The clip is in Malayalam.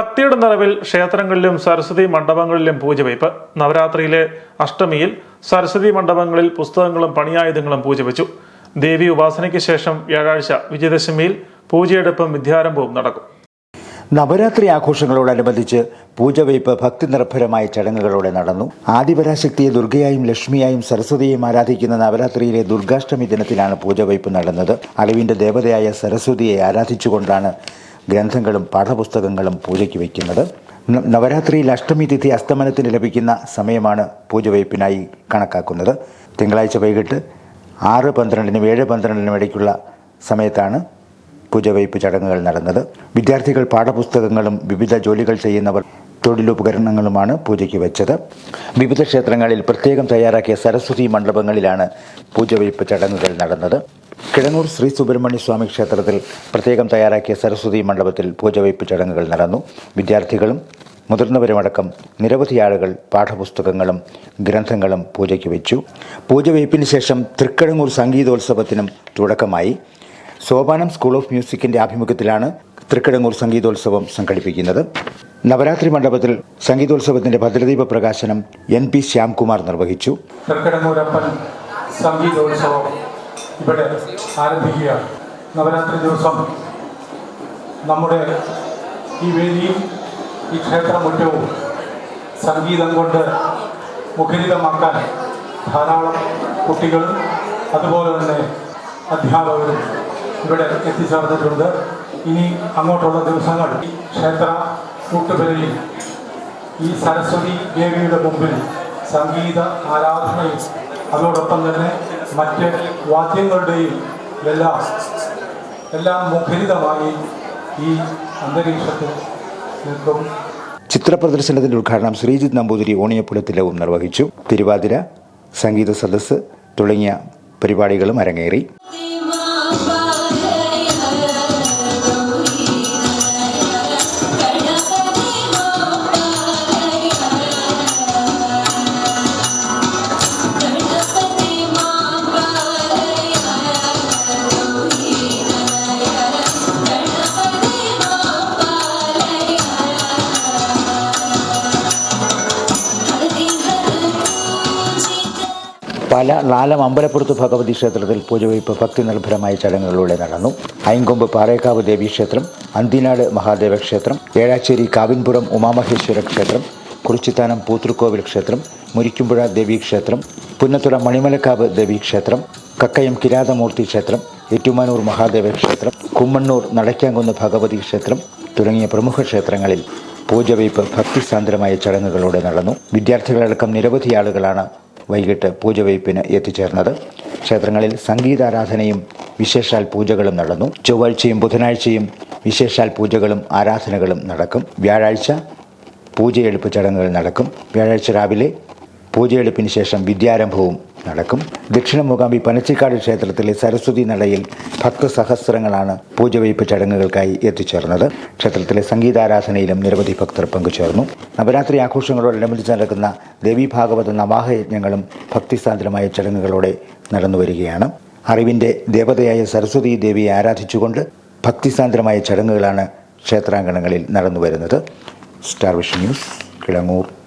ഭക്തിയുടെ നിറവിൽ ക്ഷേത്രങ്ങളിലും സരസ്വതി മണ്ഡപങ്ങളിലും പൂജവയ്പ് നവരാത്രിയിലെ അഷ്ടമിയിൽ സരസ്വതി മണ്ഡപങ്ങളിൽ പുസ്തകങ്ങളും പണിയായുധങ്ങളും പൂജവെച്ചു ദേവി ഉപാസനയ്ക്ക് ശേഷം വ്യാഴാഴ്ച വിജയദശമിയിൽ പൂജയെടുപ്പും വിദ്യാരംഭവും നടക്കും. നവരാത്രി ആഘോഷങ്ങളോടനുബന്ധിച്ച് പൂജവയ്പ് ഭക്തി നിർഭരമായ ചടങ്ങുകളോടെ നടന്നു. ആദിപരാശക്തിയെ ദുർഗയായും ലക്ഷ്മിയായും സരസ്വതിയെയും ആരാധിക്കുന്ന നവരാത്രിയിലെ ദുർഗാഷ്ടമി ദിനത്തിലാണ് പൂജവയ്പ് നടന്നത്. അറിവിന്റെ ദേവതയായ സരസ്വതിയെ ആരാധിച്ചുകൊണ്ടാണ് ഗ്രന്ഥങ്ങളും പാഠപുസ്തകങ്ങളും പൂജയ്ക്ക് വയ്ക്കുന്നത്. നവരാത്രിയിൽ അഷ്ടമി തിഥി അസ്തമനത്തിന് ലഭിക്കുന്ന സമയമാണ് പൂജവയ്പ്പിനായി കണക്കാക്കുന്നത്. തിങ്കളാഴ്ച വൈകിട്ട് ആറ് പന്ത്രണ്ടിനും ഏഴ് പന്ത്രണ്ടിനും ഇടയ്ക്കുള്ള സമയത്താണ് പൂജവയ്പ്പ് ചടങ്ങുകൾ നടന്നത്. വിദ്യാർത്ഥികൾ പാഠപുസ്തകങ്ങളും വിവിധ ജോലികൾ ചെയ്യുന്നവർ തൊഴിലുപകരണങ്ങളുമാണ് പൂജയ്ക്ക് വെച്ചത്. വിവിധ ക്ഷേത്രങ്ങളിൽ പ്രത്യേകം തയ്യാറാക്കിയ സരസ്വതി മണ്ഡപങ്ങളിലാണ് പൂജവയ്പ്പ് ചടങ്ങുകൾ നടന്നത്. കിഴങ്ങൂർ ശ്രീ സുബ്രഹ്മണ്യ സ്വാമി ക്ഷേത്രത്തിൽ പ്രത്യേകം തയ്യാറാക്കിയ സരസ്വതി മണ്ഡപത്തിൽ പൂജവയ്പ് ചടങ്ങുകൾ നടന്നു. വിദ്യാർത്ഥികളും മുതിർന്നവരുമടക്കം നിരവധി ആളുകൾ പാഠപുസ്തകങ്ങളും ഗ്രന്ഥങ്ങളും പൂജയ്ക്ക് വെച്ചു. പൂജവയ്പ്പിന് ശേഷം തൃക്കഴങ്ങൂർ സംഗീതോത്സവത്തിനും തുടക്കമായി. സോപാനം സ്കൂൾ ഓഫ് മ്യൂസിക്കിന്റെ ആഭിമുഖ്യത്തിലാണ് തൃക്കടങ്ങൂർ സംഗീതോത്സവം സംഘടിപ്പിക്കുന്നത്. നവരാത്രി മണ്ഡപത്തിൽ സംഗീതോത്സവത്തിന്റെ ഭദ്രദീപ പ്രകാശനം എൻ പി ശ്യാംകുമാർ നിർവഹിച്ചു. തൃക്കടങ്ങൂരപ്പൻ സംഗീതോത്സവം ഇവിടെ ആരംഭിക്കുക. നവരാത്രി ദിവസം നമ്മുടെ ഈ വേദിയും ഈ ക്ഷേത്രമുറ്റവും സംഗീതം കൊണ്ട് മുഖരിതമാക്കാൻ ധാരാളം കുട്ടികളും അതുപോലെ തന്നെ അധ്യാപകരും ഇവിടെ എത്തിച്ചേർന്നിട്ടുണ്ട്. ഇനി അങ്ങോട്ടുള്ള ദിവസങ്ങൾ ക്ഷേത്ര കൂട്ടുപുരയിൽ ഈ സരസ്വതി ദേവിയുടെ മുമ്പിൽ സംഗീത ആരാധനയും അതോടൊപ്പം തന്നെ മറ്റ് വാദ്യങ്ങളുടെയും എല്ലാം എല്ലാം മുഖരിതമായി ഈ അന്തരീക്ഷത്തിൽ നിൽക്കും. ചിത്രപ്രദർശനത്തിന്റെ ഉദ്ഘാടനം ശ്രീജിത്ത് നമ്പൂതിരി ഓണിയപ്പുലത്തിലവും നിർവഹിച്ചു. തിരുവാതിര സംഗീത സദസ്സ് തുടങ്ങിയ പരിപാടികളും അരങ്ങേറി. പല നാലം അമ്പലപ്പുറത്ത് ഭഗവതി ക്ഷേത്രത്തിൽ പൂജവയ്പ് ഭക്തി നിർഭരമായ ചടങ്ങുകളിലൂടെ നടന്നു. അയങ്കൊമ്പ് പാറേക്കാവ് ദേവീക്ഷേത്രം അന്തിനാട് മഹാദേവ ക്ഷേത്രം ഏഴാച്ചേരി കാവിൻപുറം ഉമാമഹേശ്വര ക്ഷേത്രം കുറിച്ചിത്താനം പൂത്തൃക്കോവിൽ ക്ഷേത്രം മുരിക്കുമ്പുഴ ദേവീക്ഷേത്രം പുന്നത്തുറ മണിമലക്കാവ് ദേവീക്ഷേത്രം കക്കയം കിരാതമൂർത്തി ക്ഷേത്രം ഏറ്റുമാനൂർ മഹാദേവ ക്ഷേത്രം കുമ്മണ്ണൂർ നടക്കാങ്കുന്ന് ഭഗവതി ക്ഷേത്രം തുടങ്ങിയ പ്രമുഖ ക്ഷേത്രങ്ങളിൽ പൂജവയ്പ് ഭക്തിസാന്ദ്രമായ ചടങ്ങുകളോടെ നടന്നു. വിദ്യാർത്ഥികളടക്കം നിരവധി ആളുകളാണ് വൈകിട്ട് പൂജവയ്പ്പിന് എത്തിച്ചേർന്നത്. ക്ഷേത്രങ്ങളിൽ സംഗീതാരാധനയും വിശേഷാൽ പൂജകളും നടന്നു. ചൊവ്വാഴ്ചയും ബുധനാഴ്ചയും വിശേഷാൽ പൂജകളും ആരാധനകളും നടക്കും. വ്യാഴാഴ്ച പൂജയെടുപ്പ് ചടങ്ങുകൾ നടക്കും. വ്യാഴാഴ്ച രാവിലെ പൂജയെടുപ്പിന് ശേഷം വിദ്യാരംഭവും നടക്കും. ദക്ഷിണ മൂകാംബി പനച്ചിക്കാട് ക്ഷേത്രത്തിലെ സരസ്വതി നടയിൽ ഭക്തസഹസ്രങ്ങളാണ് പൂജവയ്പ് ചടങ്ങുകൾക്കായി എത്തിച്ചേർന്നത്. ക്ഷേത്രത്തിലെ സംഗീതാരാധനയിലും നിരവധി ഭക്തർ പങ്കുചേർന്നു. നവരാത്രി ആഘോഷങ്ങളോടനുബന്ധിച്ച് നടക്കുന്ന ദേവീഭാഗവത നവാഹയജ്ഞങ്ങളും ഭക്തിസാന്ദ്രമായ ചടങ്ങുകളോടെ നടന്നുവരികയാണ്. അറിവിന്റെ ദേവതയായ സരസ്വതി ദേവിയെ ആരാധിച്ചുകൊണ്ട് ഭക്തിസാന്ദ്രമായ ചടങ്ങുകളാണ് ക്ഷേത്രാങ്കണങ്ങളിൽ നടന്നുവരുന്നത്. Star Vision News Kilangoor.